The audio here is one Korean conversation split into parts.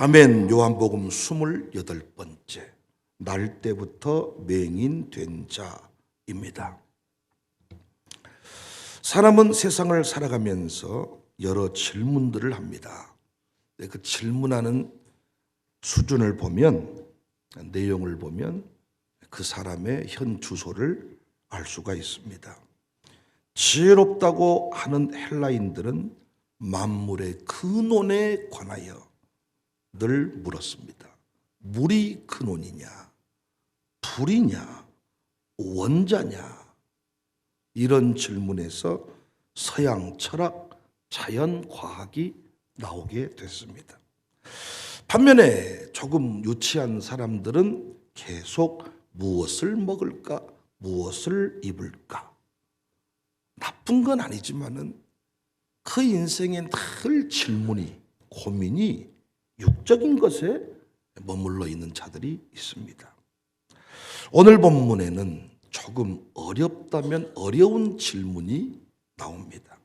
아멘 요한복음 28번째 날 때부터 맹인 된 자입니다. 사람은 세상을 살아가면서 여러 질문들을 합니다. 근데 그 질문하는 수준을 보면 내용을 보면 그 사람의 현 주소를 알 수가 있습니다. 지혜롭다고 하는 헬라인들은 만물의 근원에 관하여 늘 물었습니다. 물이 근원이냐, 불이냐, 원자냐 이런 질문에서 서양 철학, 자연 과학이 나오게 됐습니다. 반면에 조금 유치한 사람들은 계속 무엇을 먹을까, 무엇을 입을까. 나쁜 건 아니지만은 그 인생엔 늘 질문이, 고민이 육적인 것에 머물러 있는 자들이 있습니다. 오늘 본문에는 조금 어렵다면 어려운 질문이 나옵니다.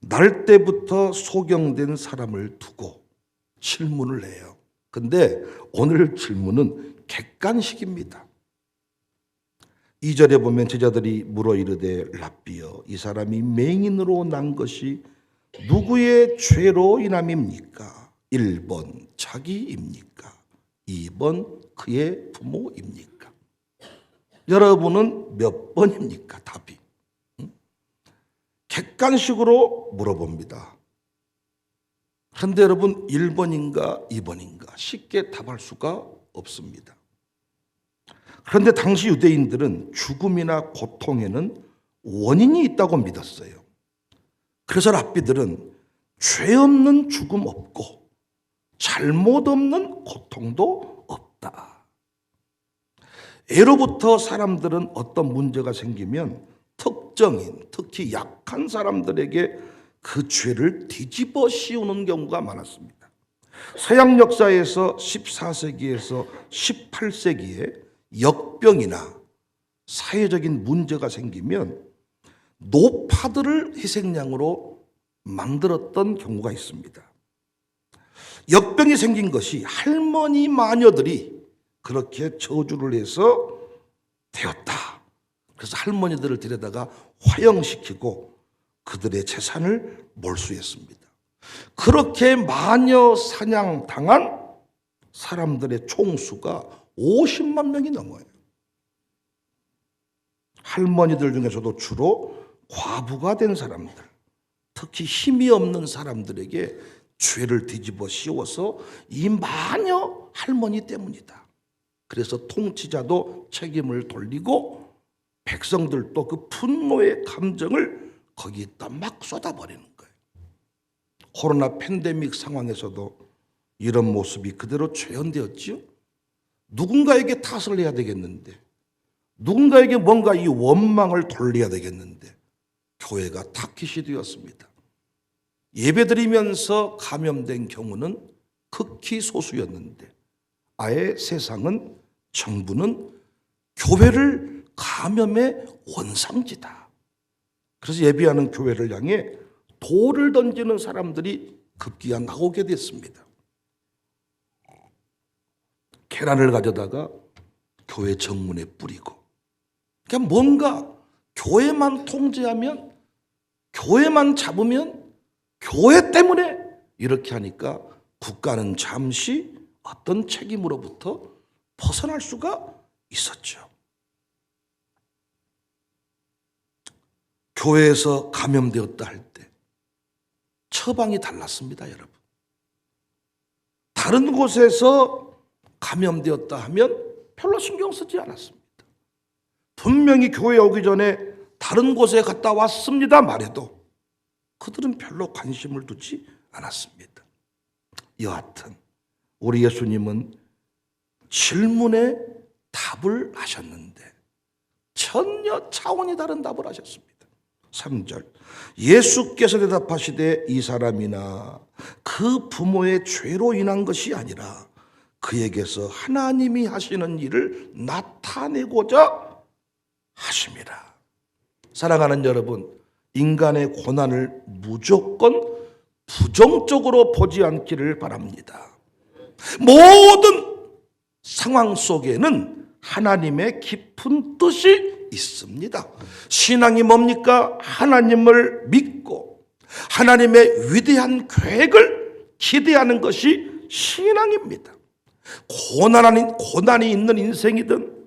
날 때부터 소경된 사람을 두고 질문을 해요. 근데 오늘 질문은 객관식입니다. 2절에 보면 제자들이 물어 이르되 랍비여 이 사람이 맹인으로 난 것이 누구의 죄로 인함입니까? 1번 자기입니까? 2번 그의 부모입니까? 여러분은 몇 번입니까? 답이. 응? 객관식으로 물어봅니다. 그런데 여러분 1번인가 2번인가 쉽게 답할 수가 없습니다. 그런데 당시 유대인들은 죽음이나 고통에는 원인이 있다고 믿었어요. 그래서 랍비들은 죄 없는 죽음 없고 잘못 없는 고통도 없다. 예로부터 사람들은 어떤 문제가 생기면 특정인, 특히 약한 사람들에게 그 죄를 뒤집어 씌우는 경우가 많았습니다. 서양 역사에서 14세기에서 18세기에 역병이나 사회적인 문제가 생기면 노파들을 희생양으로 만들었던 경우가 있습니다. 역병이 생긴 것이 할머니 마녀들이 그렇게 저주를 해서 되었다. 그래서 할머니들을 데려다가 화형시키고 그들의 재산을 몰수했습니다. 그렇게 마녀 사냥 당한 사람들의 총수가 50만 명이 넘어요. 할머니들 중에서도 주로 과부가 된 사람들, 특히 힘이 없는 사람들에게 죄를 뒤집어 씌워서 이 마녀 할머니 때문이다. 그래서 통치자도 책임을 돌리고 백성들도 그 분노의 감정을 거기에다 막 쏟아버리는 거예요. 코로나 팬데믹 상황에서도 이런 모습이 그대로 재현되었지요. 누군가에게 탓을 해야 되겠는데, 누군가에게 뭔가 이 원망을 돌려야 되겠는데, 교회가 타깃이 되었습니다. 예배드리면서 감염된 경우는 극히 소수였는데, 아예 세상은 정부는 교회를 감염의 원상지다. 그래서 예비하는 교회를 향해 돌을 던지는 사람들이 급기야 나오게 됐습니다. 계란을 가져다가 교회 정문에 뿌리고 그냥 뭔가 교회만 통제하면 교회만 잡으면 교회 때문에 이렇게 하니까 국가는 잠시 어떤 책임으로부터 벗어날 수가 있었죠. 교회에서 감염되었다 할 때 처방이 달랐습니다, 여러분. 다른 곳에서 감염되었다 하면 별로 신경 쓰지 않았습니다. 분명히 교회 오기 전에 다른 곳에 갔다 왔습니다 말해도 그들은 별로 관심을 두지 않았습니다. 여하튼 우리 예수님은 질문에 답을 하셨는데 전혀 차원이 다른 답을 하셨습니다. 3절 예수께서 대답하시되 이 사람이나 그 부모의 죄로 인한 것이 아니라 그에게서 하나님이 하시는 일을 나타내고자 하심이라. 사랑하는 여러분, 인간의 고난을 무조건 부정적으로 보지 않기를 바랍니다. 모든 상황 속에는 하나님의 깊은 뜻이 있습니다. 신앙이 뭡니까? 하나님을 믿고 하나님의 위대한 계획을 기대하는 것이 신앙입니다. 고난한, 고난이 있는 인생이든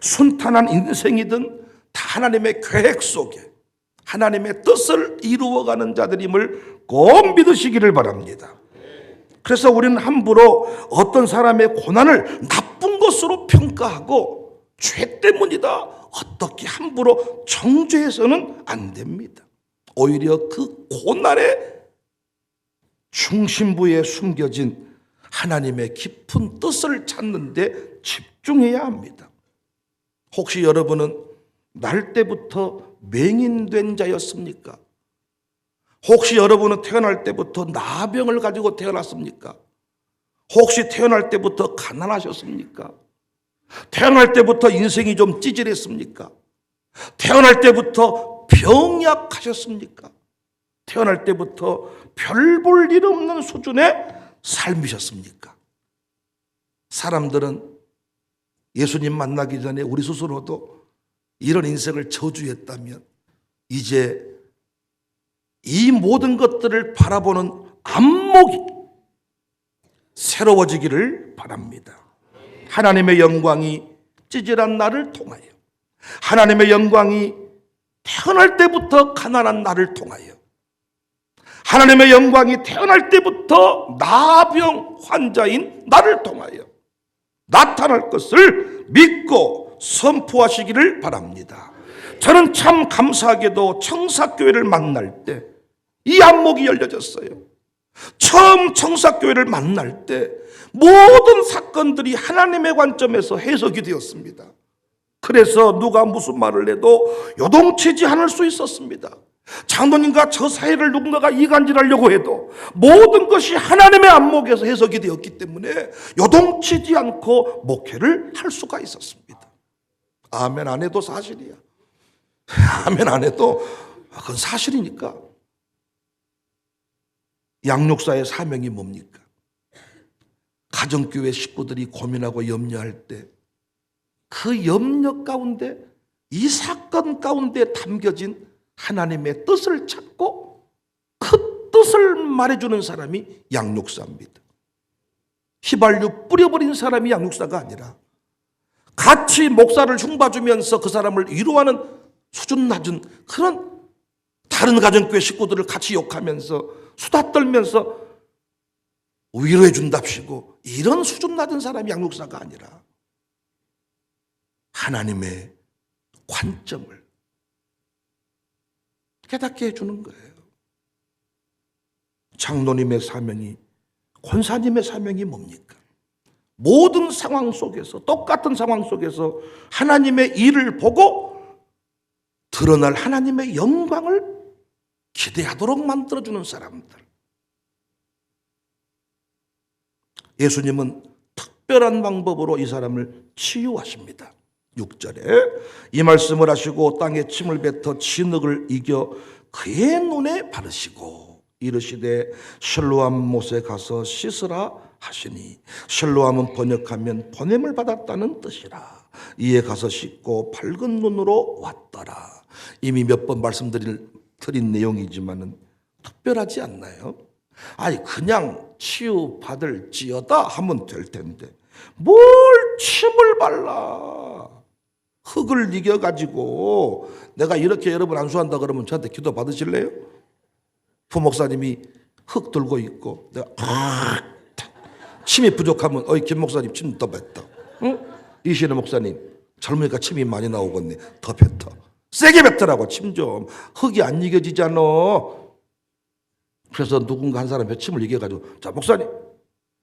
순탄한 인생이든 다 하나님의 계획 속에 하나님의 뜻을 이루어가는 자들임을 꼭 믿으시기를 바랍니다. 그래서 우리는 함부로 어떤 사람의 고난을 나쁜 것으로 평가하고 죄 때문이다. 어떻게 함부로 정죄해서는 안 됩니다. 오히려 그 고난의 중심부에 숨겨진 하나님의 깊은 뜻을 찾는데 집중해야 합니다. 혹시 여러분은 날 때부터 맹인된 자였습니까? 혹시 여러분은 태어날 때부터 나병을 가지고 태어났습니까? 혹시 태어날 때부터 가난하셨습니까? 태어날 때부터 인생이 좀 찌질했습니까? 태어날 때부터 병약하셨습니까? 태어날 때부터 별 볼 일 없는 수준의 삶이셨습니까? 사람들은 예수님 만나기 전에 우리 스스로도 이런 인생을 저주했다면 이제 이 모든 것들을 바라보는 안목이 새로워지기를 바랍니다. 하나님의 영광이 찌질한 나를 통하여 하나님의 영광이 태어날 때부터 가난한 나를 통하여 하나님의 영광이 태어날 때부터 나병 환자인 나를 통하여 나타날 것을 믿고 선포하시기를 바랍니다. 저는 참 감사하게도 청사교회를 만날 때 이 안목이 열려졌어요. 처음 청사교회를 만날 때 모든 사건들이 하나님의 관점에서 해석이 되었습니다. 그래서 누가 무슨 말을 해도 요동치지 않을 수 있었습니다. 장로님과 저 사이를 누군가가 이간질하려고 해도 모든 것이 하나님의 안목에서 해석이 되었기 때문에 요동치지 않고 목회를 할 수가 있었습니다. 아멘 안 해도 사실이야. 아멘 안 해도 그건 사실이니까. 양육사의 사명이 뭡니까? 가정교회 식구들이 고민하고 염려할 때 그 염려 가운데 이 사건 가운데 담겨진 하나님의 뜻을 찾고 그 뜻을 말해주는 사람이 양육사입니다. 휘발유 뿌려버린 사람이 양육사가 아니라 같이 목사를 흉봐주면서 그 사람을 위로하는 수준 낮은 그런 다른 가정교회 식구들을 같이 욕하면서 수다 떨면서 위로해 준답시고 이런 수준 낮은 사람이 양육사가 아니라 하나님의 관점을 깨닫게 해주는 거예요. 장로님의 사명이 권사님의 사명이 뭡니까? 모든 상황 속에서 똑같은 상황 속에서 하나님의 일을 보고 드러날 하나님의 영광을 기대하도록 만들어주는 사람들. 예수님은 특별한 방법으로 이 사람을 치유하십니다. 6절에 이 말씀을 하시고 땅에 침을 뱉어 진흙을 이겨 그의 눈에 바르시고 이르시되 실로암 못에 가서 씻으라 하시니 실로암은 번역하면 보냄을 받았다는 뜻이라 이에 가서 씻고 밝은 눈으로 왔더라 이미 몇 번 말씀드린 드린 내용이지만은 특별하지 않나요? 아니 그냥 치유 받을지어다 하면 될 텐데 뭘 침을 발라 흙을 이겨 가지고 내가 이렇게 여러분 안수한다 그러면 저한테 기도 받으실래요? 부목사님이 흙 들고 있고 내가 아, 침이 부족하면 어이 김 목사님 침 더 뱉어. 응? 이신의 목사님 젊으니까 침이 많이 나오겠네. 더 뱉어. 세게 뱉으라고 침 좀. 흙이 안 이겨지잖아. 그래서 누군가 한 사람이 침을 이겨가지고 자 목사님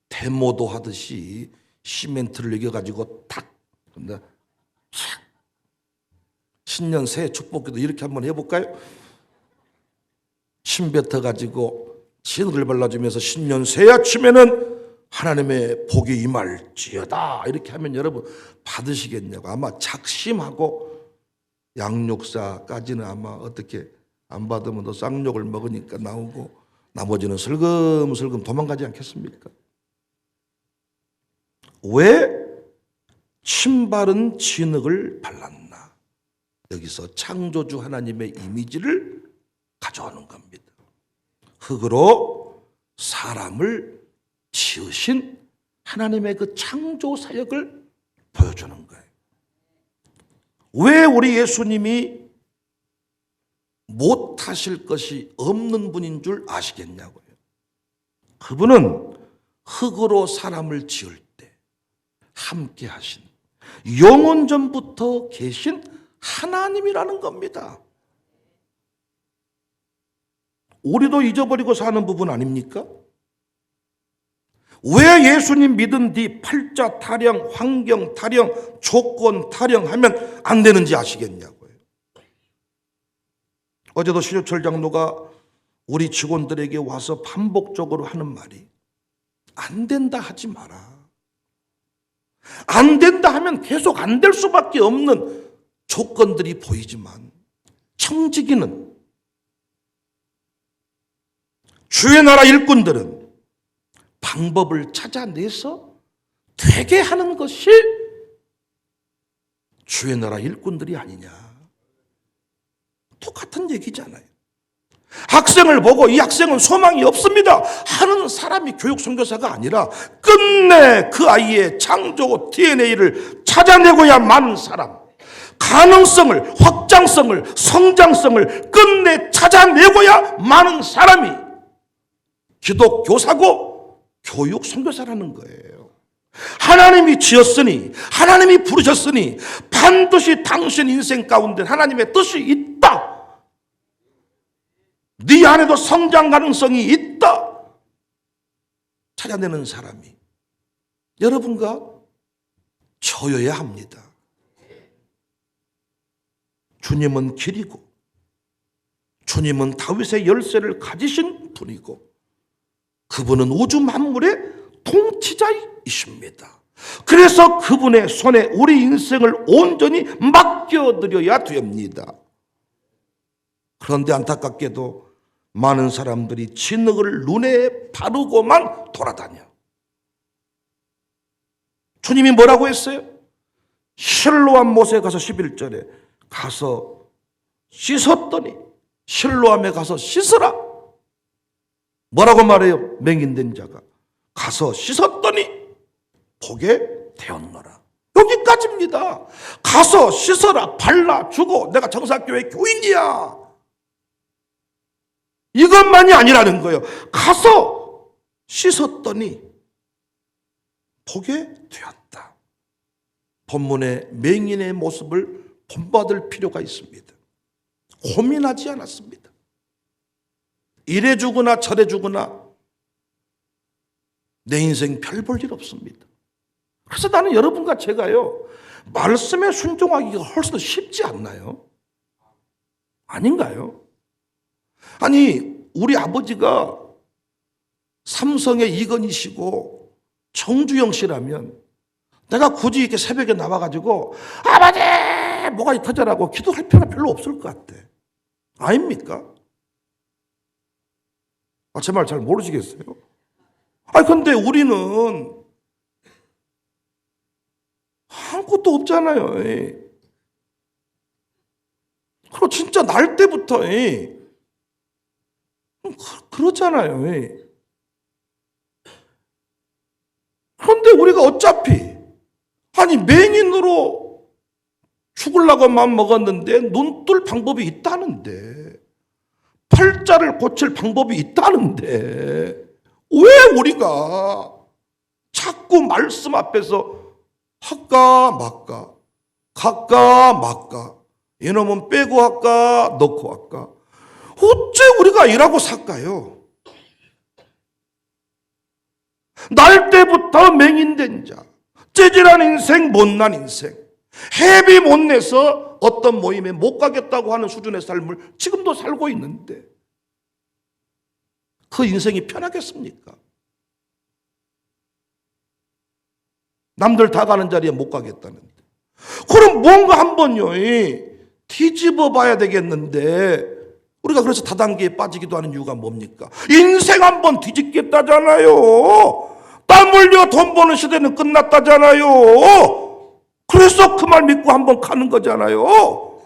데모도 하듯이 시멘트를 이겨가지고 탁 근데 촥 신년 새해 축복기도 이렇게 한번 해볼까요? 침 뱉어가지고 진흙을 발라주면서 신년 새 아침에는 하나님의 복이 임할지어다 이렇게 하면 여러분 받으시겠냐고 아마 작심하고 양육사까지는 아마 어떻게 안 받으면 너 쌍욕을 먹으니까 나오고 나머지는 슬금슬금 도망가지 않겠습니까? 왜 침바른 진흙을 발랐나? 여기서 창조주 하나님의 이미지를 가져오는 겁니다. 흙으로 사람을 지으신 하나님의 그 창조 사역을 보여주는 거예요. 왜 우리 예수님이 못하실 것이 없는 분인 줄 아시겠냐고요. 그분은 흙으로 사람을 지을 때 함께 하신 영원 전부터 계신 하나님이라는 겁니다. 우리도 잊어버리고 사는 부분 아닙니까? 왜 예수님 믿은 뒤 팔자 타령, 환경 타령, 조건 타령하면 안 되는지 아시겠냐고요. 어제도 신효철 장로가 우리 직원들에게 와서 반복적으로 하는 말이 안 된다 하지 마라. 안 된다 하면 계속 안 될 수밖에 없는 조건들이 보이지만 청지기는 주의 나라 일꾼들은 방법을 찾아내서 되게 하는 것이 주의 나라 일꾼들이 아니냐. 똑같은 얘기잖아요. 학생을 보고 이 학생은 소망이 없습니다 하는 사람이 교육 선교사가 아니라 끝내 그 아이의 창조 DNA를 찾아내고야 마는 사람 가능성을 확장성을 성장성을 끝내 찾아내고야 마는 사람이 기독 교사고 교육 선교사라는 거예요. 하나님이 지었으니 하나님이 부르셨으니 반드시 당신 인생 가운데 하나님의 뜻이 있다. 네 안에도 성장 가능성이 있다. 찾아내는 사람이 여러분과 저여야 합니다. 주님은 길이고 주님은 다윗의 열쇠를 가지신 분이고 그분은 우주 만물의 통치자이십니다. 그래서 그분의 손에 우리 인생을 온전히 맡겨드려야 됩니다. 그런데 안타깝게도 많은 사람들이 진흙을 눈에 바르고만 돌아다녀. 주님이 뭐라고 했어요? 실로암 못에 가서 11절에 가서 씻었더니 실로암에 가서 씻으라. 뭐라고 말해요? 맹인된 자가 가서 씻었더니 보게 되었노라. 여기까지입니다. 가서 씻어라, 발라, 주고 내가 정사교회 교인이야. 이것만이 아니라는 거예요. 가서 씻었더니 보게 되었다. 본문의 맹인의 모습을 본받을 필요가 있습니다. 고민하지 않았습니다. 이래 주거나 저래 주거나 내 인생 별 볼 일 없습니다. 그래서 나는 여러분과 제가요, 말씀에 순종하기가 훨씬 더 쉽지 않나요? 아닌가요? 아니, 우리 아버지가 삼성의 이건희시고 정주영 씨라면 내가 굳이 이렇게 새벽에 나와가지고 아버지! 뭐가 터져라고 기도할 필요가 별로 없을 것 같아. 아닙니까? 아, 제 말 잘 모르시겠어요? 아, 근데 우리는 아무것도 없잖아요. 그리고 진짜 날 때부터 그- 그렇잖아요. 그런데 우리가 어차피 아니 맹인으로 죽으려고 마음 먹었는데 눈 뜰 방법이 있다는데 팔자를 고칠 방법이 있다는데 왜 우리가 자꾸 말씀 앞에서 할까 말까 갈까 말까 이놈은 빼고 할까 넣고 할까 어째 우리가 일하고 살까요? 날 때부터 맹인된 자, 째질한 인생, 못난 인생, 해비 못 내서 어떤 모임에 못 가겠다고 하는 수준의 삶을 지금도 살고 있는데 그 인생이 편하겠습니까? 남들 다 가는 자리에 못 가겠다는데. 그럼 뭔가 한번요, 뒤집어 봐야 되겠는데, 우리가 그래서 다단계에 빠지기도 하는 이유가 뭡니까? 인생 한번 뒤집겠다잖아요. 땀 흘려 돈 버는 시대는 끝났다잖아요. 그래서 그 말 믿고 한번 가는 거잖아요.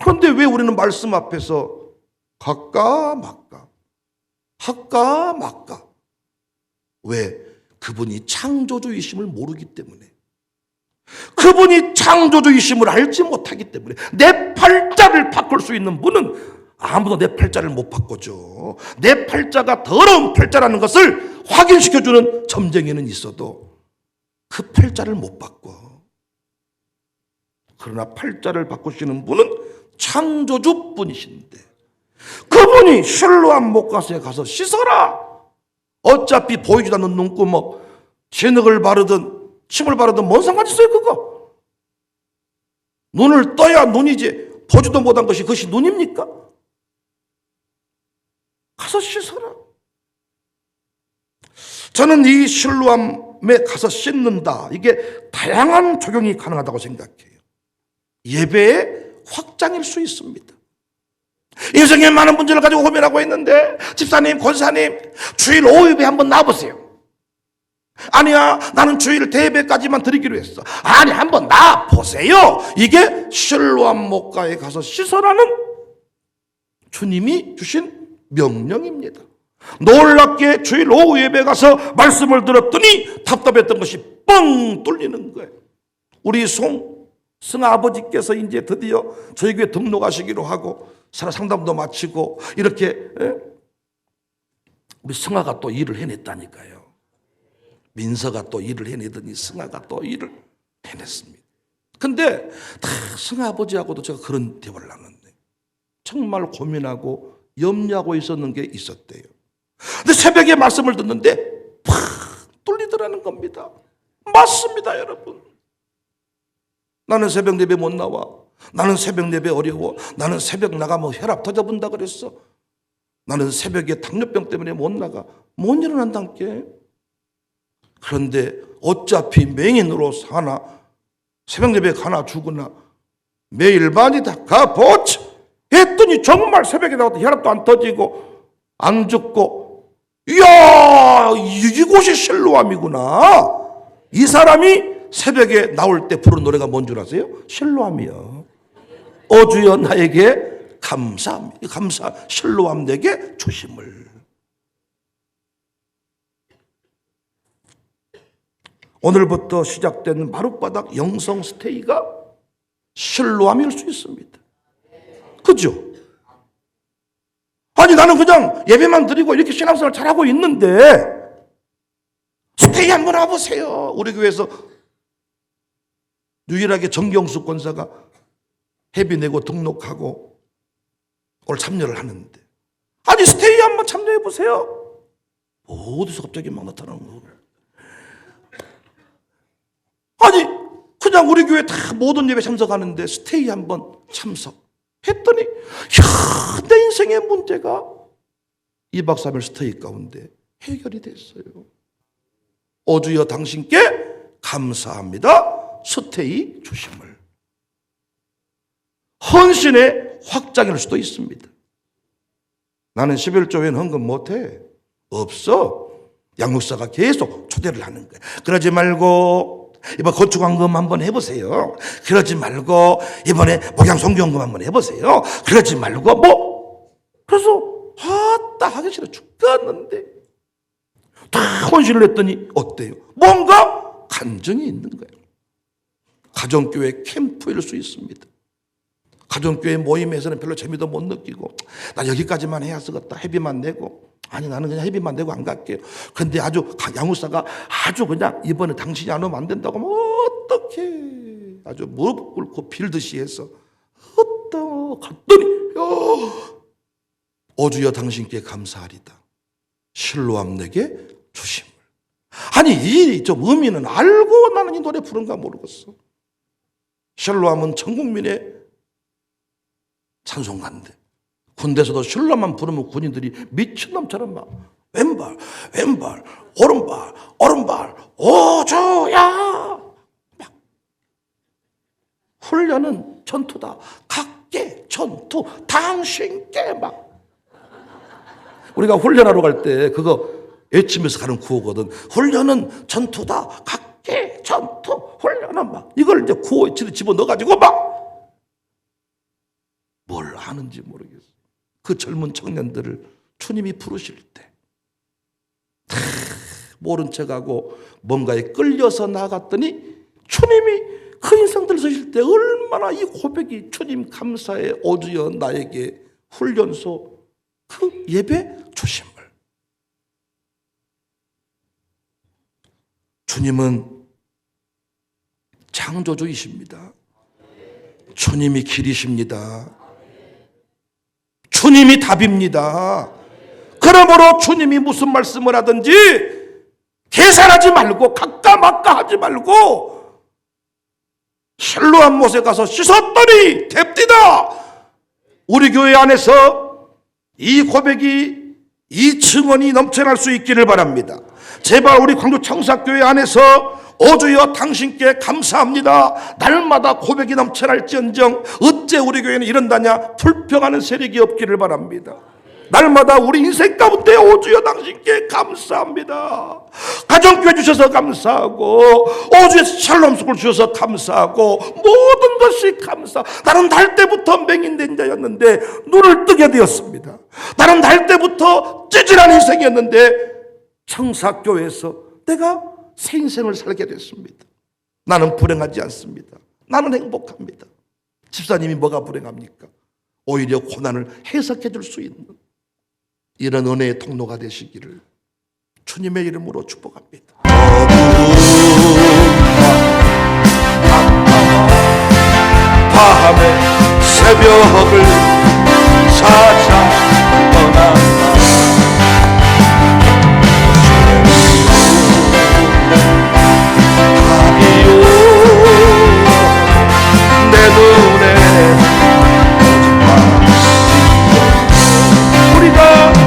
그런데 왜 우리는 말씀 앞에서 갈까 말까, 할까 말까? 왜? 그분이 창조주이심을 모르기 때문에. 그분이 창조주이심을 알지 못하기 때문에 내 팔자를 바꿀 수 있는 분은 아무도 내 팔자를 못 바꿔줘. 내 팔자가 더러운 팔자라는 것을 확인시켜주는 점쟁이는 있어도 그 팔자를 못 바꿔. 그러나 팔자를 바꾸시는 분은 창조주 분이신데 그분이 실로암 목가스에 가서 씻어라. 어차피 보이지도 않는 눈구멍, 진흙을 바르든 침을 바르든 뭔 상관 있어요 그거? 눈을 떠야 눈이지 보지도 못한 것이 그것이 눈입니까? 가서 씻어라. 저는 이 실로암에 가서 씻는다. 이게 다양한 적용이 가능하다고 생각해요. 예배의 확장일 수 있습니다. 인생에 많은 문제를 가지고 고민하고 있는데 집사님, 권사님 주일 오후 예배 한번 나와보세요. 아니야 나는 주일 대배까지만 드리기로 했어. 아니 한번 나와보세요. 이게 실로암 목가에 가서 씻어라는 주님이 주신 명령입니다. 놀랍게 주일 오후 예배 가서 말씀을 들었더니 답답했던 것이 뻥 뚫리는 거예요. 우리 송 승아 아버지께서 이제 드디어 저희 교회 등록하시기로 하고 사라 상담도 마치고 이렇게 예? 우리 승아가 또 일을 해냈다니까요. 민서가 또 일을 해내더니 승아가 또 일을 해냈습니다. 근데 다 승아 아버지하고도 제가 그런 대화를 나눴네. 정말 고민하고 염려하고 있었는 게 있었대요. 근데 새벽에 말씀을 듣는데 팍 뚫리더라는 겁니다. 맞습니다, 여러분. 나는 새벽 예배 못 나와. 나는 새벽 예배 어려워. 나는 새벽 나가면 혈압 터져본다 그랬어. 나는 새벽에 당뇨병 때문에 못 나가. 못 일어난다께. 그런데 어차피 맹인으로 사나 새벽 예배 가나 죽으나 매일 많이 다 가보자 했더니 정말 새벽에 나와도 혈압도 안 터지고 안 죽고 이야 이곳이 실로암이구나 이 사람이 새벽에 나올 때 부른 노래가 뭔 줄 아세요? 실로암이요 어주여 나에게 감사합니다 감사 실로암 내게 조심을 오늘부터 시작된 마룻바닥 영성 스테이가 실로암일 수 있습니다. 그죠? 아니 나는 그냥 예배만 드리고 이렇게 신앙생활 잘하고 있는데 스테이 한번 와보세요. 우리 교회에서 유일하게 정경수 권사가 회비 내고 등록하고 오늘 참여를 하는데 아니 스테이 한번 참여해 보세요. 어디서 갑자기 막 나타나는 거예요. 아니 그냥 우리 교회 다 모든 예배 참석하는데 스테이 한번 참석 했더니 야, 내 인생의 문제가 2박 3일 스테이 가운데 해결이 됐어요. 어주여 당신께 감사합니다. 스테이 주심을. 헌신의 확장일 수도 있습니다. 나는 11조엔 헌금 못해. 없어. 양육사가 계속 초대를 하는 거야. 그러지 말고 이번 건축원금 한번 해보세요. 그러지 말고 이번에 목양 성경금 한번 해보세요. 그러지 말고 뭐 그래서 아따 하기 싫어 죽겠는데 다 헌신을 했더니 어때요? 뭔가 감정이 있는 거예요. 가정교회 캠프일 수 있습니다. 가정교회 모임에서는 별로 재미도 못 느끼고 나 여기까지만 해야 쓰겠다 회비만 내고 아니 나는 그냥 회비만 내고 안 갈게요. 근데 아주 양우사가 아주 그냥 이번에 당신이 안 오면 안 된다고 하면 어떻게 아주 무릎 꿇고 빌듯이 해서 어떠 갔더니 야, 어주여 당신께 감사하리다. 실로암 내게 주심을. 아니 이 좀 의미는 알고 나는 이 노래 부른가 모르겠어. 실로암은 전 국민의 찬송가인데. 군대에서도 실로만 부르면 군인들이 미친놈처럼 막 왼발 왼발 오른발 오른발 오주야! 막. 훈련은 전투다. 각계 전투 당신께 막. 우리가 훈련하러 갈 때 그거 외치면서 가는 구호거든. 훈련은 전투다. 각계 전투 훈련은 막. 이걸 이제 구호 외치를 집어 넣어가지고 막. 뭘 하는지 모르겠어. 그 젊은 청년들을 주님이 부르실 때 다 모른 척 하고 뭔가에 끌려서 나갔더니 주님이 그 인상들 서실 때 얼마나 이 고백이 주님 감사의 오주여 나에게 훈련소 그 예배 주심을 주님은 창조주이십니다. 주님이 길이십니다. 주님이 답입니다. 그러므로 주님이 무슨 말씀을 하든지 계산하지 말고 가까마까 하지 말고 실로한 못에 가서 씻었더니 됩디다. 우리 교회 안에서 이 고백이 이 증언이 넘쳐날 수 있기를 바랍니다. 제발 우리 광주 청사교회 안에서 오주여 당신께 감사합니다. 날마다 고백이 넘쳐날지언정 어째 우리 교회는 이런다냐 불평하는 세력이 없기를 바랍니다. 날마다 우리 인생 가운데 오주여 당신께 감사합니다. 가정교회 주셔서 감사하고 오주에 샬롬 스쿨 주셔서 감사하고 모든 것이 감사. 나는 날 때부터 맹인된 자였는데 눈을 뜨게 되었습니다. 나는 날 때부터 찌질한 인생이었는데 청사교회에서 내가 새 인생을 살게 됐습니다. 나는 불행하지 않습니다. 나는 행복합니다. 집사님이 뭐가 불행합니까? 오히려 고난을 해석해 줄 수 있는 이런 은혜의 통로가 되시기를 주님의 이름으로 축복합니다. 밤의 새벽을 찾아 떠난다. 눈에 우리가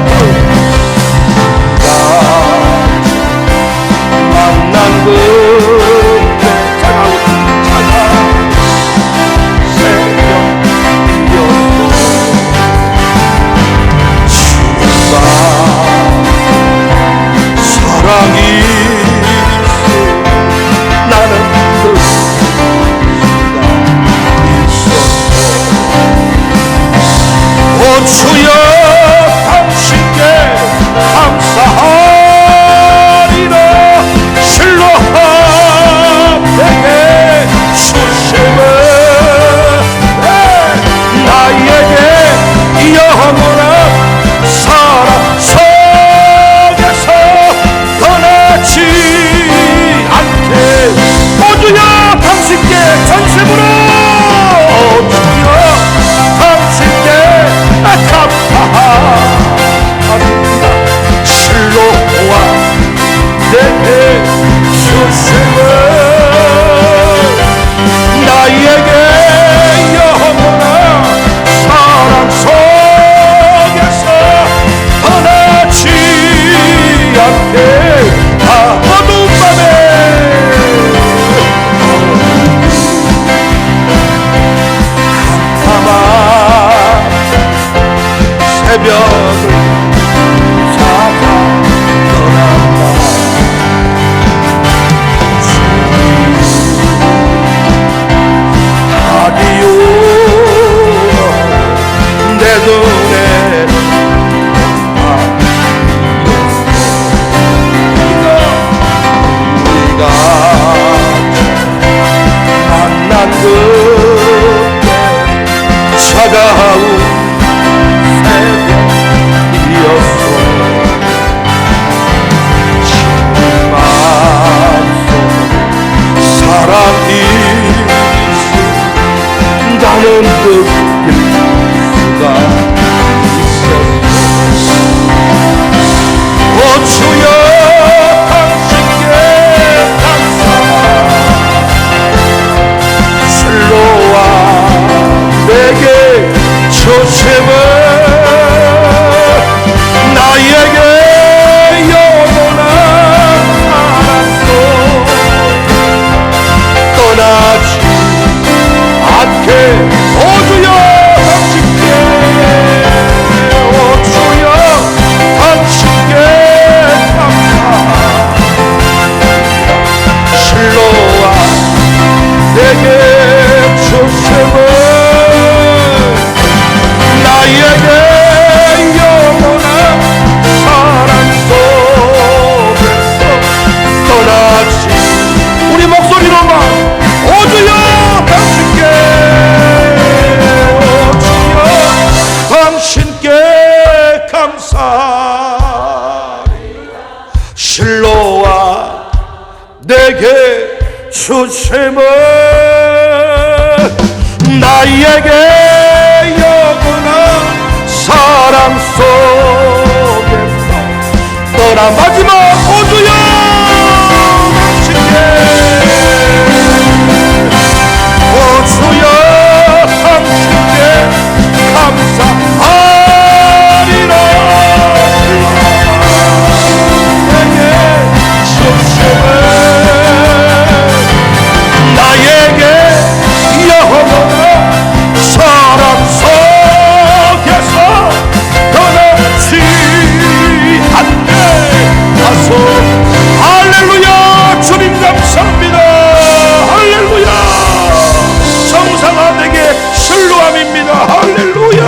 마지막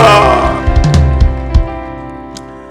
God.